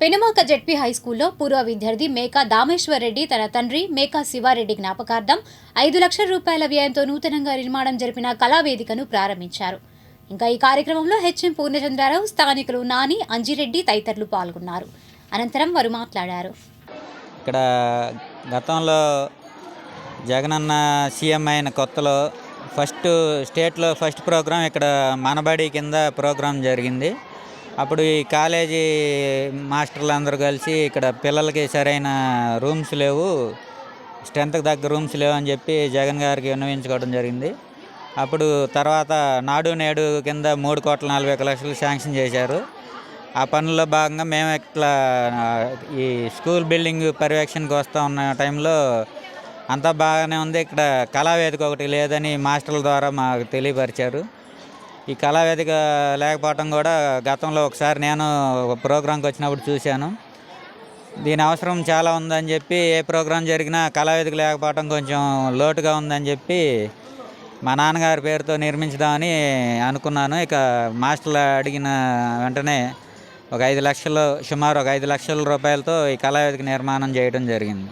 Penumaka ZP high స్కూల్లో పూర్వ విద్యార్థి మేకా దామేశ్వర్ రెడ్డి తన తండ్రి మేకా శివారెడ్డి జ్ఞాపకార్థం ఐదు లక్షల రూపాయల వ్యయంతో నూతనంగా నిర్మాణం జరిపిన కళావేదికను ప్రారంభించారు. ఇంకా ఈ కార్యక్రమంలో హెచ్ఎం పూర్ణచంద్రారావు స్థానికులు నాని అంజిరెడ్డి తదితరులు పాల్గొన్నారు. అనంతరం వారు మాట్లాడారు. ఇక్కడ గతంలో జగనన్న సీఎం అయిన కొత్తలో ఫస్ట్ స్టేట్లో ఫస్ట్ ప్రోగ్రాం ఇక్కడ మనబడి కింద ప్రోగ్రాం జరిగింది. అప్పుడు ఈ కాలేజీ మాస్టర్లు అందరూ కలిసి ఇక్కడ పిల్లలకి సరైన రూమ్స్ లేవు స్ట్రెంత్కి తగ్గ రూమ్స్ లేవు అని చెప్పి జగన్ గారికి విన్నవించుకోవడం జరిగింది. అప్పుడు తర్వాత నాడు నేడు కింద మూడు కోట్ల నలభై ఒక లక్షలు శాంక్షన్ చేశారు. ఆ పనుల్లో భాగంగా మేము ఇట్లా ఈ స్కూల్ బిల్డింగ్ పర్యవేక్షణకు వస్తూ ఉన్న టైంలో అంతా బాగానే ఉంది. ఇక్కడ కళావేదిక ఒకటి లేదని మాస్టర్ల ద్వారా మాకు తెలియపరిచారు. ఈ కళావేదిక లేకపోవటం కూడా గతంలో ఒకసారి నేను ఒక ప్రోగ్రాంకి వచ్చినప్పుడు చూశాను. దీని అవసరం చాలా ఉందని చెప్పి ఏ ప్రోగ్రాం జరిగినా కళావేదిక లేకపోవటం కొంచెం లోటుగా ఉందని చెప్పి మా నాన్నగారి పేరుతో నిర్మించుదామని అనుకున్నాను. ఇక మాస్టర్లు అడిగిన వెంటనే ఒక ఐదు లక్షలు సుమారు ఒక ఐదు లక్షల రూపాయలతో ఈ కళావేదిక నిర్మాణం చేయడం జరిగింది.